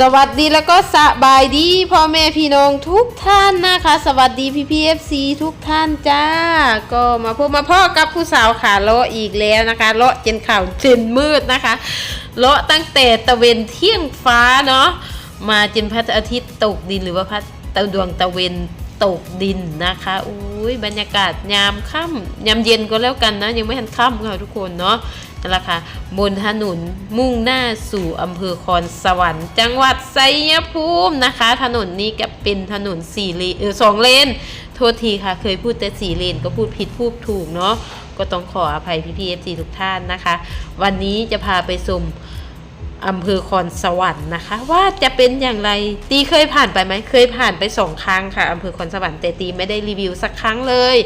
สวัสดีแล้วก็สบายดีพ่อแม่พี่น้องทุกท่านนะคะ สวัสดีพี่พีเอฟซีทุกท่านจ้า ก็มาพบมาพ่อกับผู้สาวขาเลาะอีกแล้วนะคะเลาะเจนข่าวเจนมืดนะคะเลาะตั้งแต่ตะเวนเที่ยงฟ้าเนาะมาจนพระอาทิตย์ตกดินหรือว่าพระตะดวงตะเวนตกดินนะคะอุ้ยบรรยากาศยามค่ำยามเย็นก็แล้วกันนะยังไม่ทันค่ำค่ะทุกคนเนาะ นั่นแหละค่ะบนถนนมุ่งหน้าสู่อำเภอคอนสวรรค์ จังหวัดไซยภูมินะคะ ถนนนี้ก็เป็นถนนสี่เลนเออสองเลนโทษทีค่ะ เคยพูดแต่สี่เลนก็พูดผิดพูดถูกเนาะก็ต้องขออภัยพี่พีเอฟซีทุกท่านนะคะ วันนี้จะพาไปชมอำเภอคอนสวรรค์นะคะ ว่าจะเป็นอย่างไรตีเคยผ่านไปไหมเคยผ่านไปสองครั้งค่ะอำเภอคอนสวรรค์แต่ตีไม่ได้รีวิวสักครั้งเลย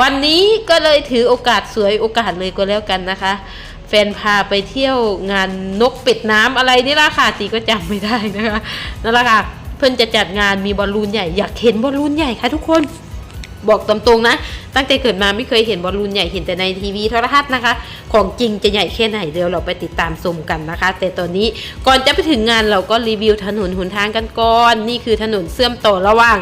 วันนี้ก็เลยถือโอกาสสวยโอกาสเลยก็แล้วกันนะคะ ฟนพาไปเที่ยวงานนกเป็ดน้ำอะไรนี่ละค่ะตีก็จำไม่ได้นะคะนั่นแหละค่ะเพิ่นจะจัดงานมีบอลลูนใหญ่อยากเห็นบอลลูนใหญ่ค่ะทุกคนบอกตรงๆนะ ตั้งแต่เกิดมาไม่เคยเห็นบอลลูนใหญ่เห็นแต่ในทีวีโทรทัศน์นะคะ ของจริงจะใหญ่แค่ไหนเดี๋ยวเราไปติดตามชมกันนะคะ แต่ตอนนี้ก่อนจะไปถึงงานเราก็รีวิวถนนหนทางกันก่อน นี่คือถนนเชื่อมต่อระหว่าง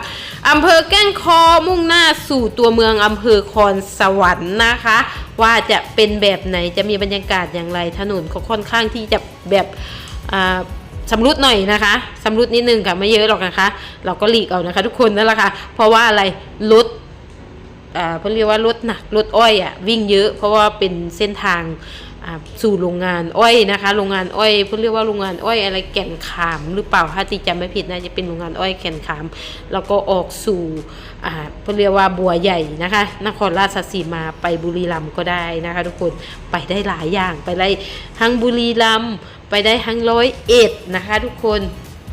อำเภอแก้งคอมุ่งหน้าสู่ตัวเมืองอำเภอคอนสวรรค์นะคะ ว่าจะเป็นแบบไหนจะมีบรรยากาศอย่างไร ถนนเขาค่อนข้างที่จะแบบอ่าสำรุดหน่อยนะคะสำรุดนิดนึงค่ะไม่เยอะหรอกนะคะ เราก็หลีกเอานะคะ ทุกคนนั่นแหละค่ะเพราะว่าอะไรรถอ่าเขาเรียกว่ารถหนักรถอ้อยอะวิ่งเยอะ เพราะว่าเป็นเส้นทาง สู่โรงงานอ้อยนะคะ โรงงานอ้อยเขาเรียกว่าโรงงานอ้อยอะไรแก่นขาม หรือเปล่าถ้าที่จำไม่ผิดน่าจะเป็นโรงงานอ้อยแก่นขาม แล้วก็ออกสู่อ่าเขาเรียกว่าบัวใหญ่นะคะ นครราชสีมาไปบุรีรัมย์ก็ได้นะคะ ทุกคนไปได้หลายอย่างไปได้ทั้งบุรีรัมย์ไปได้ทั้งร้อยเอ็ดนะคะ ทุกคน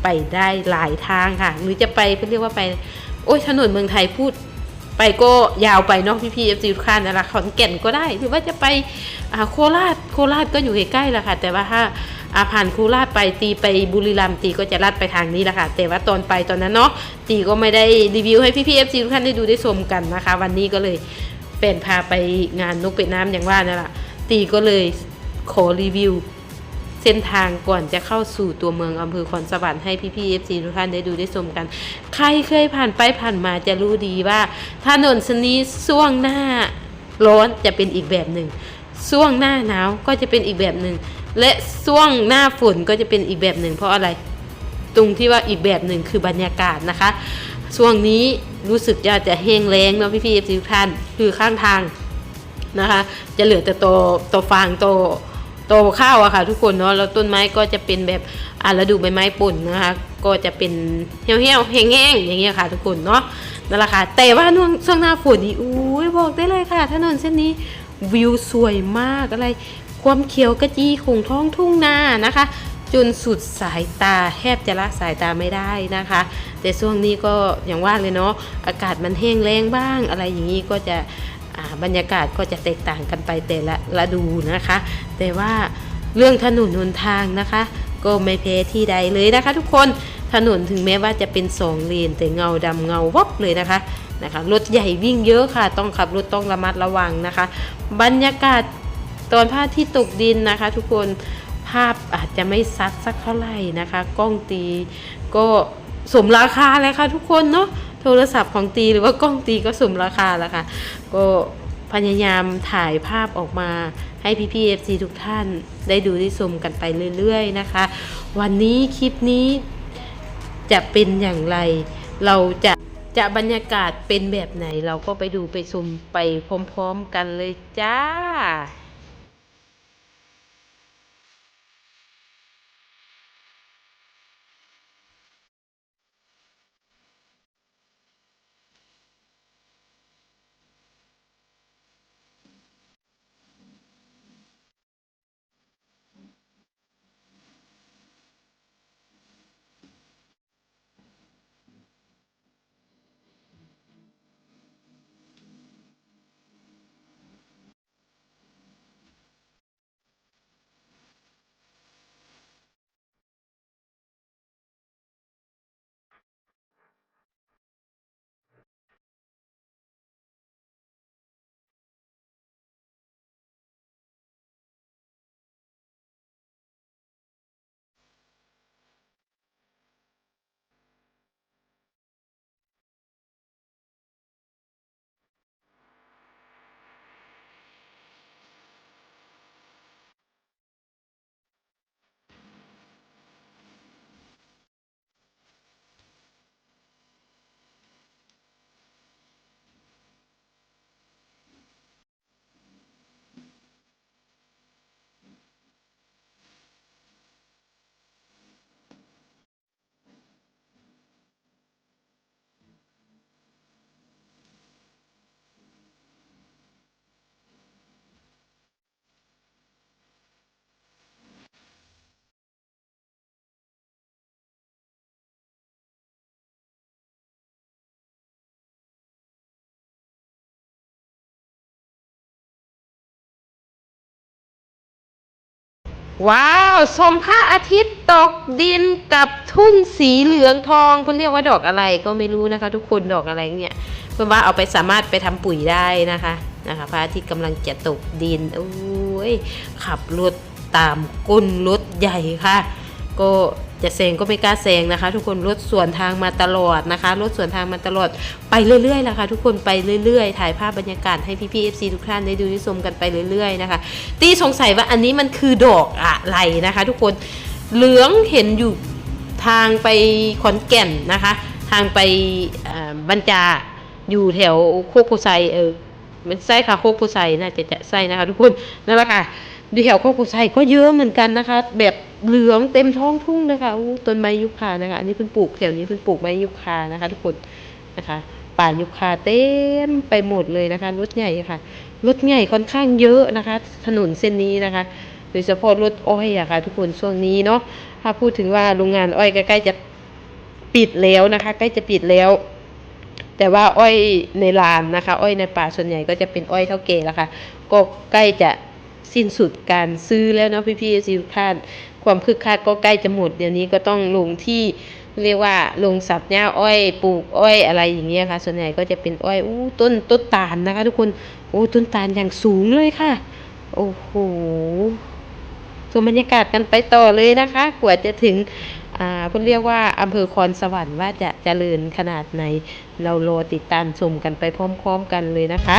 ไปได้หลายทางค่ะหรือจะไปเขาเรียกว่าไปโอ้ยถนนเมืองไทยพูดไปก็ยาวไปเนาะพี่พี่เอฟซีทุกท่านนะคะขอนแก่นก็ได้ หรือว่าจะไป โคราชโคราชก็อยู่ใกล้ๆแหละค่ะ แต่ว่าถ้าอาผ่านโคราชไปตีไปบุรีรัมย์ตีก็จะลัดไปทางนี้แหละค่ะ แต่ว่าตอนไปตอนนั้นเนาะตีก็ไม่ได้รีวิวให้พี่พีเอฟซีทุกท่านได้ดูได้ชมกันนะคะ วันนี้ก็เลยเป็นพาไปงานนกเป็ดน้ำอย่างว่านั่นแหละตีก็เลยขอรีวิว เส้นทางก่อนจะเข้าสู่ตัวเมืองอำเภอคอนสวรรค์ให้พี่พีเอฟซีทุกท่านได้ดูได้ชมกัน ใครเคยผ่านไปผ่านมาจะรู้ดีว่าถนนสนนี้ช่วงหน้าร้อนจะเป็นอีกแบบหนึ่ง ช่วงหน้าหนาวก็จะเป็นอีกแบบหนึ่ง และช่วงหน้าฝนก็จะเป็นอีกแบบหนึ่ง เพราะอะไร ตรงที่ว่าอีกแบบหนึ่งคือบรรยากาศนะคะ ช่วงนี้รู้สึกจะจะแห้งแล้งเนาะพี่พีเอฟซีทุกท่านคือข้างทางนะคะ จะเหลือแต่ตัวตัวฟางตัวตัวข้าวอะค่ะ ทุกคนเนาะแล้วต้นไม้ก็จะเป็นแบบอ่าฤดูใบไม้ป่นนะคะ ก็จะเป็นเหี่ยวเหี่ยวๆแห้งอย่างเงี้ยค่ะ ทุกคนเนาะนั่นแหละค่ะแต่ว่าช่วงช่วงหน้าฝนนี่อุ้ยบอกได้เลยค่ะถนนเส้นนี้ วิวสวยมากอะไร ความเขียวกระจีของท้องทุ่งนานะคะ จนสุดสายตาแทบจะละสายตาไม่ได้นะคะ แต่ช่วงนี้ก็อย่างว่าเลยเนาะอากาศมันแห้งแล้งบ้าง อะไรอย่างนี้ก็จะบรรยากาศก็จะแตกต่างกันไปแต่ละฤดูนะคะ แต่ว่าเรื่องถนนหนทางนะคะ ก็ไม่แพ้ที่ใดเลยนะคะ ทุกคนถนนถึงแม้ว่าจะเป็นสองเลนแต่เงาดำเงาวับเลยนะคะ นะคะรถใหญ่วิ่งเยอะค่ะ ต้องขับรถต้องระมัดระวังนะคะ บรรยากาศตอนพระอาที่ตกดินนะคะ ทุกคนภาพอาจจะไม่ซัดสักเท่าไหร่นะคะ กล้องตีก็สมราคาเลยค่ะทุกคนเนาะโทรศัพท์ของตีหรือว่ากล้องตีก็สมราคาแล้วค่ะ ก็พยายามถ่ายภาพออกมาให้พี่พีเอฟซีทุกท่านได้ดูได้ชมกันไปเรื่อยๆนะคะ วันนี้คลิปนี้จะเป็นอย่างไรเราจะ จะบรรยากาศเป็นแบบไหนเราก็ไปดูไปชมไปพร้อมๆกันเลยจ้า ว้าวชมพระอาทิตย์ตกดินกับทุ่งสีเหลืองทองคุณเรียกว่าดอกอะไรก็ไม่รู้นะคะ ทุกคนดอกอะไรเนี่ยเพื่อว่าเอาไปสามารถไปทำปุ๋ยได้นะคะนะคะ พระอาทิตย์กำลังจะตกดินโอ้ยขับรถตามก้นรถใหญ่ค่ะ ก็ จะแซงก็ไม่กล้าแซงนะคะ ทุกคนรถสวนทางมาตลอดนะคะรถสวนทางมาตลอดไปเรื่อยๆนะคะทุกคนไปเรื่อยๆ ถ่ายภาพบรรยากาศให้พี่ๆ FC ทุกท่านได้ดูได้ชมกันไปเรื่อยๆนะคะตีสงสัยว่าอันนี้มันคือดอกอะไรนะคะ ทุกคนเหลืองเห็นอยู่ทางไปขอนแก่นนะคะ ทางไปบรรจาอยู่แถวโคกโพไซเออมันไส้ค่ะโคกโพไซน่าจะจะไส้นะคะ ทุกคนนั่นแหละค่ะอยู่แถวโคกโพไซก็เยอะเหมือนกันนะคะ แบบ เหลืองเต็มท้องทุ่งนะคะต้นไม้ยุคานะคะ อันนี้เพิ่งปลูกแถวนี้เพิ่งปลูกไม้ยุคานะคะ ทุกคนนะคะป่ายุคาเต็มไปหมดเลยนะคะรถใหญ่ค่ะรถใหญ่ค่อนข้างเยอะนะคะ ถนนเส้นนี้นะคะ โดยเฉพาะรถอ้อยอะค่ะ ทุกคนช่วงนี้เนาะถ้าพูดถึงว่าโรงงานอ้อยใกล้จะปิดแล้วนะคะ ใกล้จะปิดแล้ว แต่ว่าอ้อยในลานนะคะ อ้อยในป่าส่วนใหญ่ก็จะเป็นอ้อยเท่าเกแล้วค่ะ ก็ใกล้จะสิ้นสุดการซื้อแล้วเนาะพี่ๆสิทุกท่าน ความคึกคักก็ใกล้จะหมดเดี๋ยวนี้ก็ต้องลงที่เรียกว่าลงสับหญ้าอ้อยปลูกอ้อยอะไรอย่างเงี้ยค่ะ ส่วนใหญ่ก็จะเป็นอ้อยอู้ต้นต้นตาลนะคะ ทุกคนโอ้ต้นตาลอย่างสูงเลยค่ะ โอ้โหชมบรรยากาศกันไปต่อเลยนะคะ กว่าจะถึงอ่าเพื่อเรียกว่าอำเภอคอนสวรรค์ว่าจะเจริญขนาดไหน เรารอติดตามชมกันไปพร้อม ๆ กันเลยนะคะ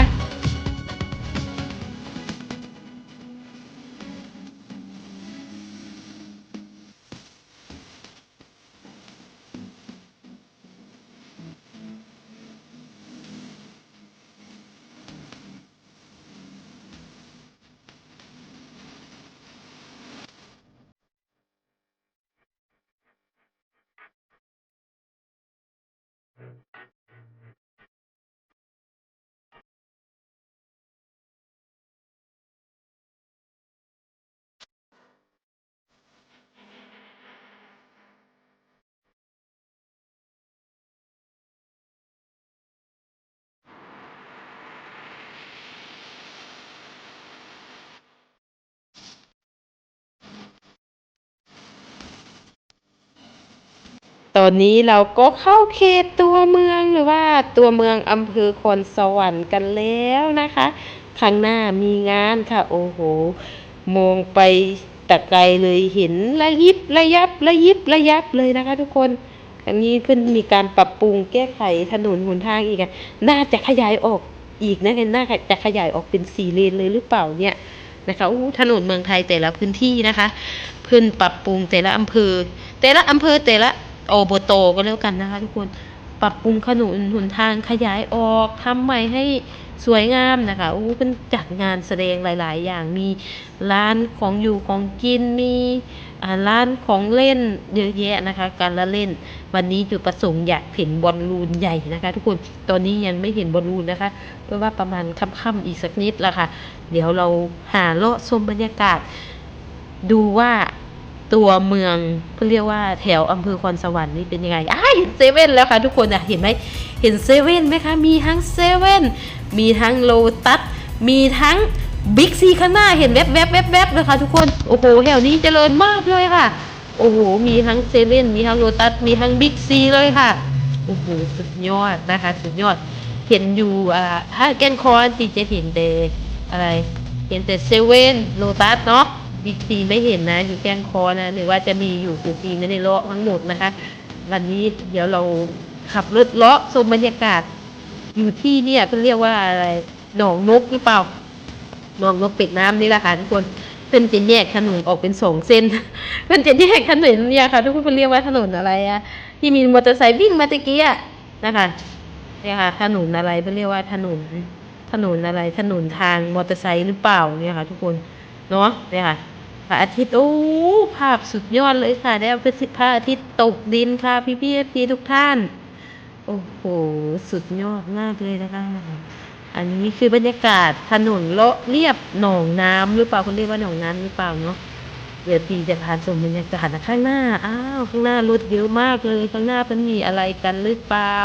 ตอนนี้เราก็เข้าเขตตัวเมืองหรือว่าตัวเมืองอำเภอคอนสวรรค์กันแล้วนะคะข้างหน้ามีงานค่ะ โอ้โห มองไปแต่ไกลเลยเห็นระยิบระยับระยิบระยับเลยนะคะ ทุกคน อันนี้เพิ่นมีการปรับปรุงแก้ไขถนนหนทางอีกน่าจะขยายออกอีกนะน่าจะขยายออกเป็นสี่เลนเลยหรือเปล่าเนี่ยนะคะอู้ถนนเมืองไทยแต่ละพื้นที่นะคะ เพิ่นปรับปรุงแต่ละอำเภอ แต่ละอำเภอแต่ละ โอบโตก็แล้วกันนะคะทุกคนปรับปรุงขนนหนทางขยายออกทำใหม่ให้สวยงามนะคะอู้เป็นจัดงานแสดงหลาย ๆ อย่างมีร้านของอยู่ของกินมีร้านของเล่นเยอะแยะนะคะ การละเล่น วันนี้จุดประสงค์อยากเห็นบอลลูนใหญ่นะคะ ทุกคนตอนนี้ยังไม่เห็นบอลลูนนะคะเพราะว่าประมาณค่ำๆอีกสักนิดละค่ะ เดี๋ยวเราหาเลาะชมบรรยากาศ ดูว่า ตัวเมืองเพื่อเรียกว่าแถวอำเภอคอนสวรรค์นี่เป็นยังไงอ้าเห็นเซเว่นแล้วค่ะทุกคนอะเห็นไหมเห็นเซเว่นไหมคะมีทั้งเซเว่นมีทั้งโลตัสมีทั้งบิ๊กซีข้างหน้าเห็นแวบแวบแวบแวบเลยค่ะทุกคนโอ้โหแถวนี้เจริญมากเลยค่ะ โอ้โหมีทั้งเซเว่นมีทั้งโลตัสมีทั้งบิ๊กซีเลยค่ะโอ้โหสุดยอดนะคะ สุดยอดเห็นอยู่อ่าถ้าแกนคอนติจะเห็นแต่อะไรเห็นแต่เซเว่นโลตัสเนาะ บิ๊กซีไม่เห็นนะ อยู่แกนคอนะหรือว่าจะมีอยู่บิ๊กซีในเลาะทั้งหมดนะคะ วันนี้เดี๋ยวเราขับรถเลาะชมบรรยากาศ อยู่ที่เนี่ยเขาเรียกว่าอะไรหนองนกหรือเปล่าหนองนกเป็ดน้ำนี่แหละค่ะทุกคนเป็นจะแยกถนนออกเป็นสองเส้นเป็นจะแยกถนนเนี่ยค่ะ ทุกคนเรียกว่าถนนอะไรอะที่มีมอเตอร์ไซค์วิ่งมาตะกี้อะนะคะเนี่ยค่ะถนนอะไรเขาเรียกว่าถนนถนนอะไรถนนทางมอเตอร์ไซค์หรือเปล่าเนี่ยค่ะ ทุกคนเนาะเนี่ยค่ะ ระอาทิตย์ โอ้ภาพสุดยอดเลยค่ะ ได้พระอาทิตย์ตกดินค่ะ พี่พี่พี่ทุกท่าน โอ้โห สุดยอดมากเลยนะคะอันนี้คือบรรยากาศถนนเลาะเรียบหนองน้ำหรือเปล่าคุณเรียกว่าหนองน้ำหรือเปล่าเนาะเดี๋ยวปีจะพาชมบรรยากาศข้างหน้า อ้าวข้างหน้ารถเยอะมากเลยข้างหน้ามันมีอะไรกันหรือเปล่า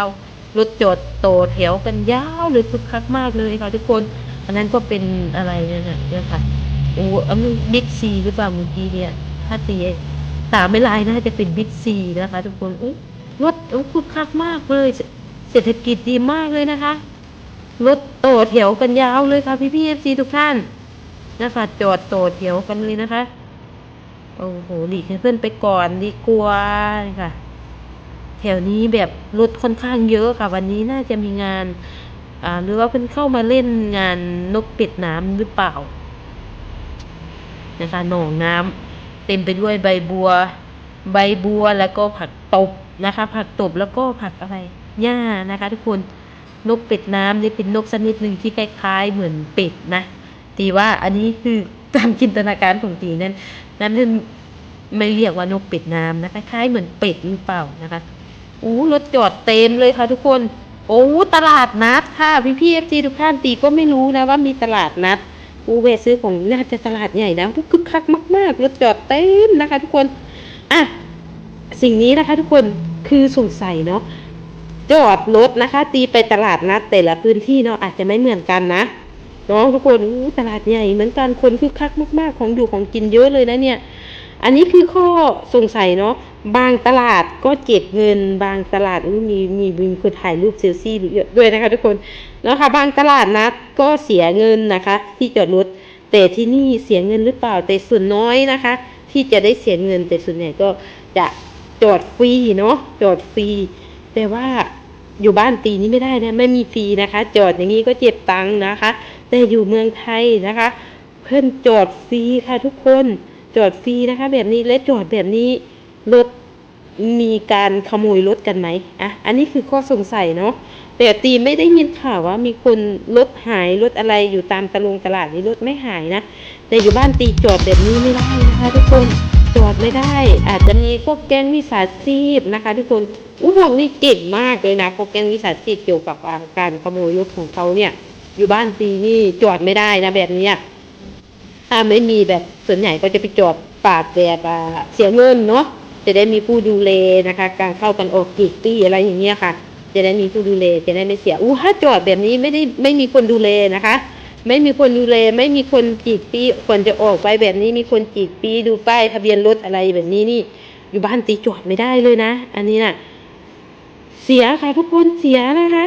รถจอดโตแถวกันยาวเลยคึกคักมากเลยค่ะทุกคน อันนั้นก็เป็นอะไรเนี่ยเนี่ยค่ะ โอ้อันนี้บิ๊กซีหรือเปล่าเมื่อกี้เนี่ย ถ้าตีสามไม่ลายน่าจะเป็นบิ๊กซีนะคะทุกคนอุ๊ยรถอุ๊ยคึกคักมากเลย เศรษฐกิจดีมากเลยนะคะ รถโตแถวกันยาวเลยค่ะพี่พี่เอฟซีทุกท่านนะคะจอดโตแถวกันเลยนะคะ โอ้โหหลีกให้เพื่อนไปก่อนดีกว่าค่ะ แถวนี้แบบรถค่อนข้างเยอะค่ะ วันนี้น่าจะมีงาน อ่า หรือว่าเพิ่นเข้ามาเล่นงานนกเป็ดน้ำหรือเปล่า นะคะหนองน้ำเต็มไปด้วยใบบัว ใบบัวแล้วก็ผักตบนะคะ ผักตบแล้วก็ผักอะไรหญ้านะคะ ทุกคนนกเป็ดน้ำนี่เป็นนกชนิดหนึ่งที่คล้าย ๆ เหมือนเป็ดนะตีว่าอันนี้คือตามจินตนาการของตีนั้นนั้นไม่เรียกว่านกเป็ดน้ำนะคล้ายๆเหมือนเป็ดหรือเปล่านะคะโอ้รถจอดเต็มเลยค่ะทุกคน โอ้ตลาดนัดค่ะพี่พี่เอฟซีทุกท่านตีก็ไม่รู้นะว่ามีตลาดนัด อูเวซื้อของน่าจะตลาดใหญ่นะคึกคักมากๆรถจอดเต็มนะคะทุกคนอะสิ่งนี้นะคะทุกคนคือสงสัยเนาะจอดรถนะคะตีไปตลาดนัดแต่ละพื้นที่เนาะอาจจะไม่เหมือนกันนะน้องทุกคนตลาดใหญ่เหมือนกันคนคึกคักมาก ๆ ของอยู่ของกินเยอะเลยนะเนี่ย อันนี้คือข้อสงสัยเนาะบางตลาดก็เก็บเงิน บางตลาดมีมีมีคนถ่ายรูปเซลฟี่เยอะด้วยนะคะทุกคน แล้วค่ะบางตลาดนัดก็เสียเงินนะคะ ที่จอดรถแต่ที่นี่เสียเงินหรือเปล่าแต่ส่วนน้อยนะคะ ที่จะได้เสียเงินแต่ส่วนใหญ่ก็จะจอดฟรีเนาะจอดฟรีแต่ว่าอยู่บ้านตีนี้ไม่ได้นะไม่มีฟรีนะคะ จอดอย่างนี้ก็เจ็บตังค์นะคะ แต่อยู่เมืองไทยนะคะ เพื่อนจอดฟรีค่ะทุกคนจอดฟรีนะคะ แบบนี้และจอดแบบนี้รถมีการขโมยรถกันไหมอะอันนี้คือข้อสงสัยเนาะ แต่ตีไม่ได้ยินข่าวว่ามีคนรถหายรถอะไรอยู่ตามตะลงตลาดนี่รถไม่หายนะ แต่อยู่บ้านตีจอดแบบนี้ไม่ได้นะคะทุกคนจอดไม่ได้ อาจจะมีพวกแก๊งวิสาชีพนะคะ ทุกคนอู้พวกนี้เก่งมากเลยนะพวกแก๊งวิสาชีพเกี่ยวกับการขโมยรถของเขาเนี่ย อยู่บ้านตีนี่จอดไม่ได้นะแบบนี้ถ้าไม่มีแบบส่วนใหญ่ก็จะไปจอดปากแบบเสียเงินเนาะจะได้มีผู้ดูแลนะคะ การเข้ากันออกกี่ตี้อะไรอย่างเงี้ยค่ะ จะได้มีผู้ดูแลจะได้ไม่เสียอู้ถ้าจอดแบบนี้ไม่ได้ไม่มีคนดูแลนะคะ ไม่มีคนดูแลไม่มีคนจีดปีควรจะออกไปแบบนี้มีคนจีดปีดูป้ายทะเบียนรถอะไรแบบนี้นี่ อยู่บ้านตีจอดไม่ได้เลยนะ อันนี้น่ะ เสียค่ะทุกคนเสียนะคะ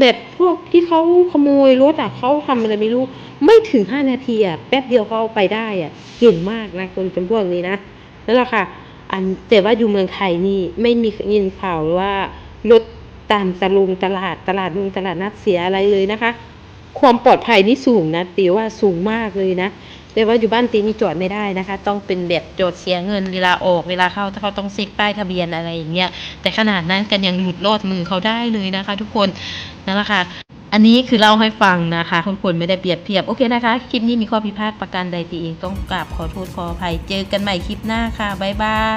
แบบพวกที่เขาขโมยรถอะเขาทำอะไรไม่รู้ ไม่ถึงห้านาทีอะแป๊บเดียวเขาไปได้อะเก่งมากนะคนเป็นพวกนี้นะนั่นแหละค่ะ อันแต่ว่าอยู่เมืองไทยนี่ไม่มียินข่าวว่ารถ ตามตะลุงตลาดตลาดลุงตลาดนัดเสียอะไรเลยนะคะ ความปลอดภัยนี่สูงนะตีว่าสูงมากเลยนะแต่ว่าอยู่บ้านตีนี่จอดไม่ได้นะคะ ต้องเป็นแบบจอดเสียเงินเวลาออกเวลาเข้าถ้าเขาต้องเซ็กป้ายทะเบียนอะไรอย่างเงี้ยแต่ขนาดนั้นกันยังหลุดรอดมือเขาได้เลยนะคะ ทุกคนนั่นแหละค่ะอันนี้คือเล่าให้ฟังนะคะทุกคนไม่ได้เปรียบเทียบโอเคนะคะ คลิปนี้มีข้อพิพาทประการใดตีเองต้องกราบขอโทษขออภัยเจอกันใหม่คลิปหน้าค่ะบ๊ายบาย